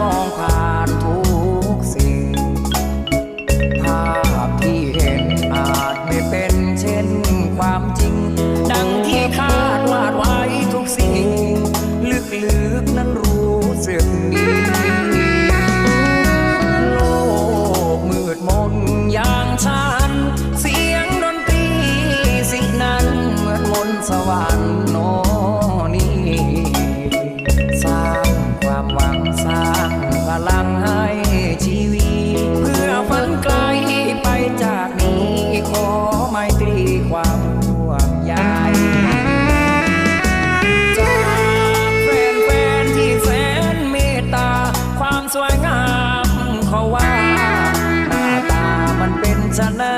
มองผ่านทุกสิ่ง ภาพที่เห็นอาจไม่เป็นเช่นความจริง ดังที่คาดวาดไว้ทุกสิ่ง ลึกลึกนั้นรู้สึกดีโลกมืดมนอย่างฉัน เสียงดนตรีสินั้นเหมือนมนสวรรค์โน้ ตรีความห่วงใยจากแฟนๆที่แสนเมตตา ความสวยงามเขาว่าหน้าตามันเป็นชนะ